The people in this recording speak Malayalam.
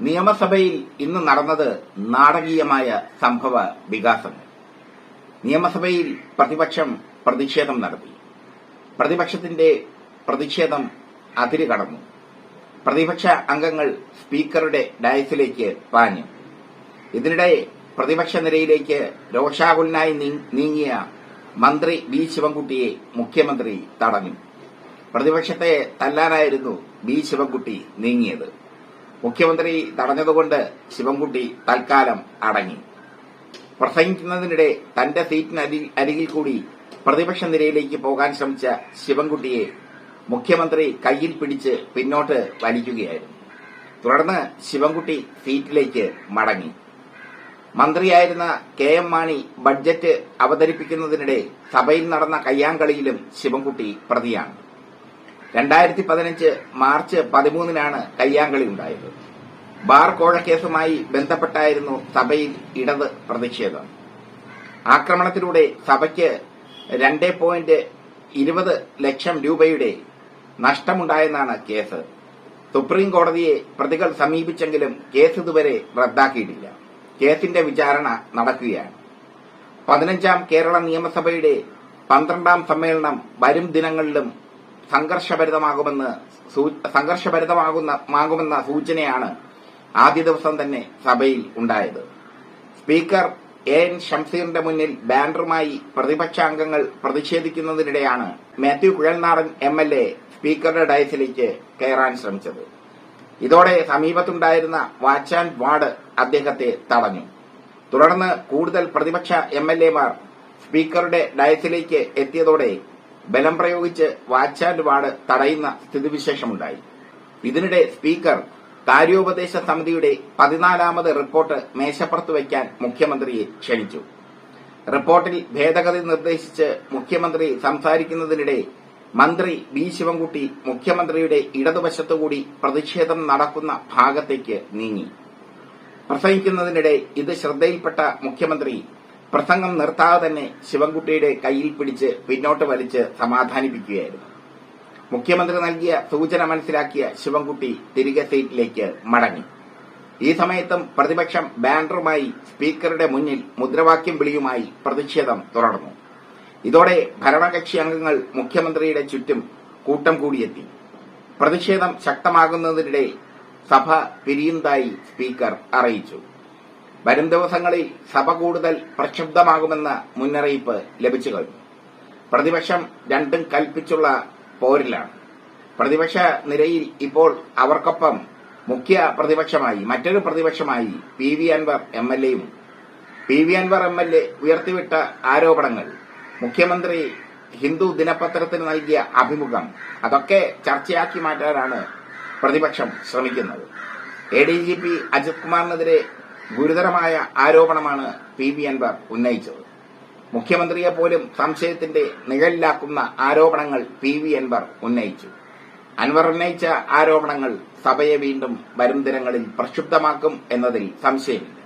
നിയമസഭയിൽ ഇന്ന് നടന്നത് നാടകീയമായ സംഭവ വികാസങ്ങൾ നിയമസഭയിൽ പ്രതിപക്ഷം പ്രതിഷേധം നടത്തി. പ്രതിപക്ഷത്തിന്റെ പ്രതിഷേധം അതിര് കടന്നു. പ്രതിപക്ഷ അംഗങ്ങൾ സ്പീക്കറുടെ ഡയസിലേക്ക് പാഞ്ഞു. ഇതിനിടെ പ്രതിപക്ഷ നിരയിലേക്ക് രോഷാകുലനായി നീങ്ങിയ മന്ത്രി ബി ശിവൻകുട്ടിയെ മുഖ്യമന്ത്രി തടഞ്ഞു. പ്രതിപക്ഷത്തെ തല്ലാനായിരുന്നു ബി ശിവൻകുട്ടി നീങ്ങിയത്. മുഖ്യമന്ത്രി തടഞ്ഞതുകൊണ്ട് ശിവൻകുട്ടി തൽക്കാലം അടങ്ങി. പ്രസംഗിക്കുന്നതിനിടെ തന്റെ സീറ്റിന് അരി- അരികിൽ കൂടി പ്രതിപക്ഷ നിരയിലേക്ക് പോകാൻ ശ്രമിച്ച ശിവൻകുട്ടിയെ മുഖ്യമന്ത്രി കയ്യിൽ പിടിച്ച് പിന്നോട്ട് വലിക്കുകയായിരുന്നു. തുടർന്ന് ശിവൻകുട്ടി സീറ്റിലേക്ക് മടങ്ങി. മന്ത്രിയായിരുന്ന കെ എം മാണി ബഡ്ജറ്റ് അവതരിപ്പിക്കുന്നതിനിടെ സഭയിൽ നടന്ന കയ്യാങ്കളിയിലും ശിവൻകുട്ടി പ്രതിയാണ്. രണ്ടായിരത്തി പതിനഞ്ച് മാർച്ച് പതിമൂന്നിനാണ് കയ്യാങ്കളി ഉണ്ടായത്. ബാർ കോഴക്കേസുമായി ബന്ധപ്പെട്ടായിരുന്നു സഭയിൽ ഇടത് പ്രതിഷേധം. ആക്രമണത്തിലൂടെ സഭയ്ക്ക് രണ്ട് പോയിന്റ് ഇരുപത് ലക്ഷം രൂപയുടെ നഷ്ടമുണ്ടായെന്നാണ് കേസ്. സുപ്രീം കോടതിയെ പ്രതികൾ സമീപിച്ചെങ്കിലും കേസ് ഇതുവരെ റദ്ദാക്കിയിട്ടില്ല. കേസിന്റെ വിചാരണ നടക്കുകയാണ്. പതിനഞ്ചാം കേരള നിയമസഭയുടെ പന്ത്രണ്ടാം സമ്മേളനം വരും ദിനങ്ങളിലും സംഘർഷഭരിതമാകുമെന്ന് സംഘർഷഭരിതമാകുമെന്ന സൂചനയാണ് ആദ്യ ദിവസം തന്നെ സഭയിൽ ഉണ്ടായത്. സ്പീക്കർ എ എൻ ഷംസീറിന്റെ മുന്നിൽ ബാനറുമായി പ്രതിപക്ഷാംഗങ്ങൾ പ്രതിഷേധിക്കുന്നതിനിടെയാണ് Mathew Kuzhalnadan M L A സ്പീക്കറുടെ ഡയസിലേക്ക് കയറാൻ ശ്രമിച്ചത്. ഇതോടെ സമീപത്തുണ്ടായിരുന്ന വാച്ച് ആൻഡ് വാർഡ് അദ്ദേഹത്തെ തടഞ്ഞു. തുടർന്ന് കൂടുതൽ പ്രതിപക്ഷ എം എൽ എമാർ സ്പീക്കറുടെ ഡയസിലേക്ക് എത്തിയതോടെ ബലം പ്രയോഗിച്ച് വാച്ച് ആൻഡ് വാർഡ് തടയുന്ന സ്ഥിതിവിശേഷമുണ്ടായി. ഇതിനിടെ സ്പീക്കർ കാര്യോപദേശ സമിതിയുടെ പതിനാലാമത് റിപ്പോർട്ട് മേശപ്പുറത്ത് വയ്ക്കാൻ മുഖ്യമന്ത്രിയെ ക്ഷണിച്ചു. റിപ്പോർട്ടിൽ ഭേദഗതി നിർദ്ദേശിച്ച് മുഖ്യമന്ത്രി സംസാരിക്കുന്നതിനിടെ മന്ത്രി ബി ശിവൻകുട്ടി മുഖ്യമന്ത്രിയുടെ ഇടതുവശത്തുകൂടി പ്രതിഷേധം നടക്കുന്ന ഭാഗത്തേക്ക് നീങ്ങി. പ്രസംഗിക്കുന്നതിനിടെ ഇത് ശ്രദ്ധയിൽപ്പെട്ട മുഖ്യമന്ത്രി പ്രസംഗം നിർത്താതെ തന്നെ ശിവൻകുട്ടിയുടെ കയ്യിൽ പിടിച്ച് പിന്നോട്ട് വലിച്ച് സമാധാനിപ്പിക്കുകയായിരുന്നു. മുഖ്യമന്ത്രി നൽകിയ സൂചന മനസ്സിലാക്കിയ ശിവൻകുട്ടി തിരികെ സീറ്റിലേക്ക് മടങ്ങി. ഈ സമയത്തും പ്രതിപക്ഷം ബാനറുമായി സ്പീക്കറുടെ മുന്നിൽ മുദ്രാവാക്യം വിളിയുമായി പ്രതിഷേധം തുടർന്നു. ഇതോടെ ഭരണകക്ഷി അംഗങ്ങൾ മുഖ്യമന്ത്രിയുടെ ചുറ്റും കൂട്ടം കൂടിയെത്തി. പ്രതിഷേധം ശക്തമാകുന്നതിനിടെ സഭ പിരിയുന്നതായി സ്പീക്കർ അറിയിച്ചു. വരും ദിവസങ്ങളിൽ സഭ കൂടുതൽ പ്രക്ഷുബ്ധമാകുമെന്ന മുന്നറിയിപ്പ് ലഭിച്ചു കഴിഞ്ഞു. പ്രതിപക്ഷം രണ്ടും കൽപ്പിച്ചുള്ള പോരിലാണ്. പ്രതിപക്ഷ നിരയിൽ ഇപ്പോൾ അവർക്കൊപ്പം മുഖ്യ പ്രതിപക്ഷമായി മറ്റൊരു പ്രതിപക്ഷമായി P V Anvar M L എയും P V Anvar M L A ഉയർത്തിവിട്ട ആരോപണങ്ങൾ മുഖ്യമന്ത്രി ഹിന്ദു ദിനപത്രത്തിന് നൽകിയ അഭിമുഖം അതൊക്കെ ചർച്ചയാക്കി മാറ്റാനാണ് പ്രതിപക്ഷം ശ്രമിക്കുന്നത്. A D G P Ajith കുമാറിനെതിരെ ഗുരുതരമായ ആരോപണമാണ് പി ബി അൻവർ ഉന്നയിച്ചത്. മുഖ്യമന്ത്രിയെ പോലും സംശയത്തിന്റെ നിഴലിലാക്കുന്ന ആരോപണങ്ങൾ പി വി അൻവർ ഉന്നയിച്ചു. അൻവർ ഉന്നയിച്ച ആരോപണങ്ങൾ സഭയെ വീണ്ടും വരും ദിനങ്ങളിൽ പ്രക്ഷുബ്ധമാക്കും എന്നതിൽ സംശയമില്ല.